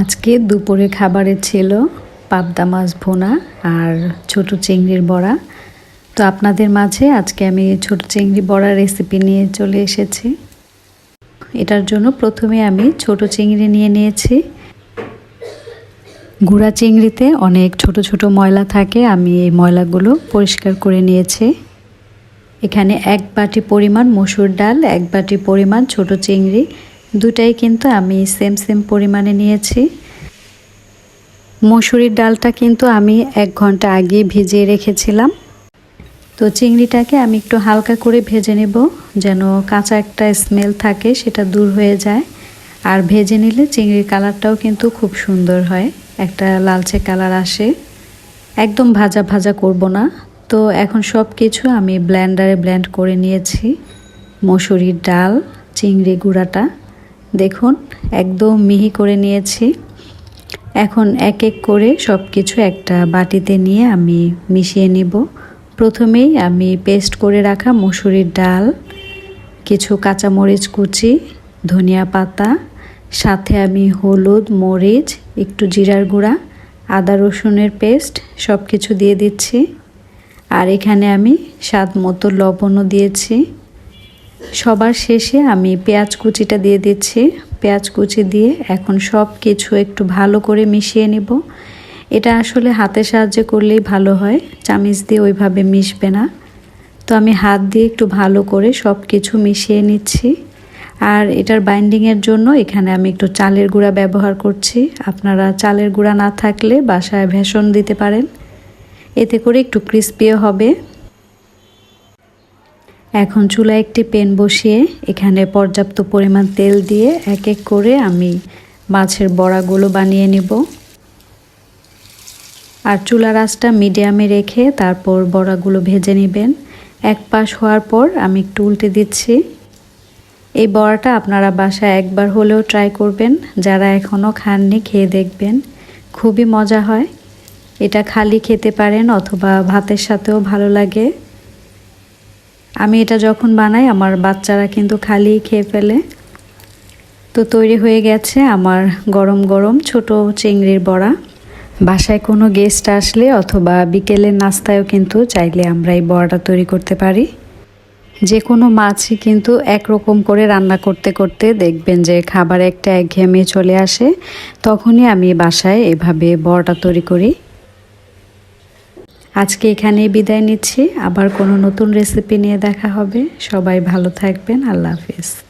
আজকে দুপুরে খাবারে ছিল পাবদা মাছ ভোনা আর ছোট চিংড়ির বড়া। তো আপনাদের মাঝে আজকে আমি ছোট চিংড়ি বড়া রেসিপি নিয়ে চলে এসেছি। এটার জন্য প্রথমে আমি ছোট চিংড়ি নিয়ে নিয়েছি। গুঁড়া চিংড়িতে অনেক ছোট ছোট ময়লা থাকে, আমি এই ময়লাগুলো পরিষ্কার করে নিয়েছি। এখানে এক বাটি পরিমাণ মসুর ডাল, এক বাটি পরিমাণ ছোট চিংড়ি দুটাই কিন্তু আমি সেম সেম পরিমাণে নিয়েছি। মসুরির ডালটা কিন্তু আমি এক ঘণ্টা আগে ভিজিয়ে রেখেছিলাম। তো চিংড়িটাকে আমি একটু হালকা করে ভেজে নেব, যেন কাঁচা একটা স্মেল থাকে, সেটা দূর হয়ে যায়। আর ভেজে নিলে চিংড়ির কালারটাও কিন্তু খুব সুন্দর হয়, একটা লালচে কালার আসে। একদম ভাজা ভাজা করব না। তো এখন সব কিছু আমি ব্ল্যান্ডারে ব্ল্যান্ড করে নিয়েছি, মসুরির ডাল, চিংড়ি গুঁড়াটা। দেখুন, একদম মিহি করে নিয়েছি। এখন এক এক করে সব কিছু একটা বাটিতে নিয়ে আমি মিশিয়ে নিব। প্রথমেই আমি পেস্ট করে রাখা মসুরির ডাল, কিছু কাঁচামরিচ কুচি, ধনিয়া পাতা, সাথে আমি হলুদ, মরিচ, একটু জিরার গুঁড়া, আদা রসুনের পেস্ট সব কিছু দিয়ে দিচ্ছি। আর এখানে আমি স্বাদ মতো লবণও দিয়েছি। সবার শেষে আমি পেঁয়াজ কুচিটা দিয়ে দিচ্ছি। পেঁয়াজ কুচি দিয়ে এখন সব কিছু একটু ভালো করে মিশিয়ে নিব। এটা আসলে হাতের সাহায্যে করলেই ভালো হয়, চামিচ দিয়ে ওইভাবে মিশবে না। তো আমি হাত দিয়ে একটু ভালো করে সব কিছু মিশিয়ে নিচ্ছি। আর এটার বাইন্ডিংয়ের জন্য এখানে আমি একটু চালের গুঁড়া ব্যবহার করছি। আপনারা চালের গুঁড়া না থাকলে বাসায় ভেষণ দিতে পারেন। এতে করে একটু ক্রিস্পিও হবে। এখন চুলায় একটি পেন বসিয়ে এখানে পর্যাপ্ত পরিমাণ তেল দিয়ে এক এক করে আমি মাছের বড়াগুলো বানিয়ে নিব। আর চুলার আঁচটা মিডিয়ামে রেখে তারপর বড়াগুলো ভেজে নেবেন। এক পাশ হওয়ার পর আমি একটু উল্টে দিচ্ছি। এই বড়াটা আপনারা বাসায় একবার হলেও ট্রাই করবেন। যারা এখনও খাননি, খেয়ে দেখবেন। খুবই মজা হয়। এটা খালি খেতে পারেন অথবা ভাতের সাথেও ভালো লাগে। আমি এটা যখন বানাই, আমার বাচ্চারা কিন্তু খালি খেয়ে ফেলে। তো তৈরি হয়ে গেছে আমার গরম গরম ছোট চিংড়ির বড়া। বাসায় কোনো গেস্ট আসলে অথবা বিকেলের নাস্তায়ও কিন্তু চাইলে আমরা এই বড়াটা তৈরি করতে পারি। যে কোনো মাছই কিন্তু একরকম করে রান্না করতে করতে দেখবেন যে খাবার একটা একঘেয়েমি চলে আসে। তখনই আমি বাসায় এভাবে বড়াটা তৈরি করি। আজকে এখানেই বিদায় নিচ্ছি। আবার কোনো নতুন রেসিপি নিয়ে দেখা হবে। সবাই ভালো থাকবেন। আল্লাহ হাফিজ।